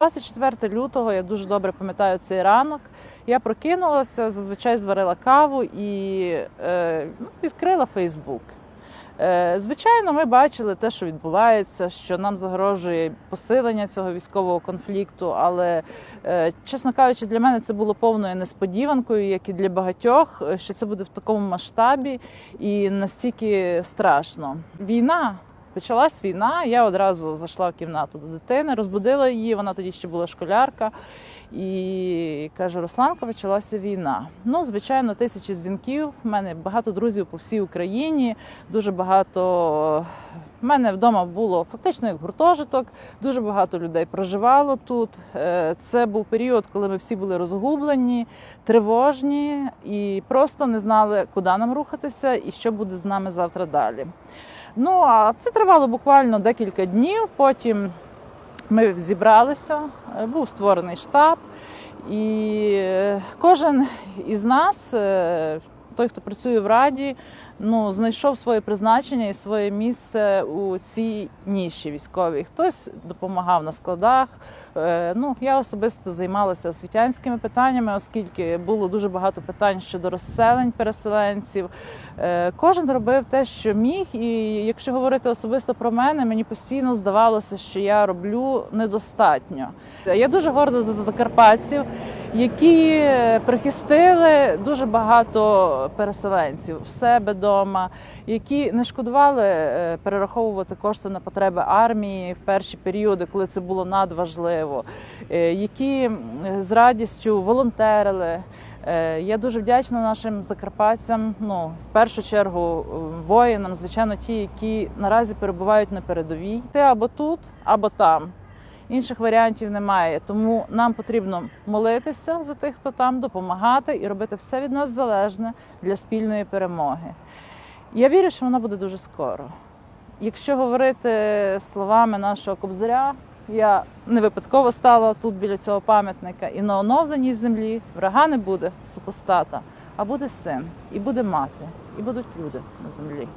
24 лютого я дуже добре пам'ятаю цей ранок. Я прокинулася, зазвичай зварила каву і е, ну, відкрила Фейсбук. Е, звичайно, ми бачили те, що відбувається, що нам загрожує посилення цього військового конфлікту. Але, е, чесно кажучи, для мене це було повною несподіванкою, як і для багатьох, е, що це буде в такому масштабі і настільки страшно. Війна. Почалась війна, я одразу зайшла в кімнату до дитини, розбудила її, вона тоді ще була школярка. І кажу, Русланка, почалася війна. Ну, звичайно, тисячі дзвінків. У мене багато друзів по всій Україні. Дуже багато в мене вдома було фактично як гуртожиток. Дуже багато людей проживало тут. Е, Це був період, коли ми всі були розгублені, тривожні і просто не знали, куди нам рухатися і що буде з нами завтра далі. Ну а це тривало буквально декілька днів. Потім ми зібралися, е, був створений штаб, і е, кожен із нас, е, той, хто працює в раді, ну, знайшов своє призначення і своє місце у цій ніші військовій. Хтось допомагав на складах. Е, Ну, я особисто займалася освітянськими питаннями, оскільки було дуже багато питань щодо розселень переселенців. Е, Кожен робив те, що міг, і якщо говорити особисто про мене, мені постійно здавалося, що я роблю недостатньо. Я дуже горда за закарпатців, які прихистили дуже багато переселенців в себе вдома, які не шкодували е, перераховувати кошти на потреби армії в перші періоди, коли це було надважливо, е, які з радістю волонтерили. Е, Я дуже вдячна нашим закарпатцям. Ну, в першу чергу, воїнам, звичайно, ті, які наразі перебувають на передовій. Ти або тут, або там. Інших варіантів немає. Тому нам потрібно молитися за тих, хто там, допомагати і робити все від нас залежне для спільної перемоги. Я вірю, що вона буде дуже скоро. Якщо говорити словами нашого кобзаря, я не випадково стала тут біля цього пам'ятника, і на оновленій землі врага не буде супостата, а буде син, і буде мати, і будуть люди на землі.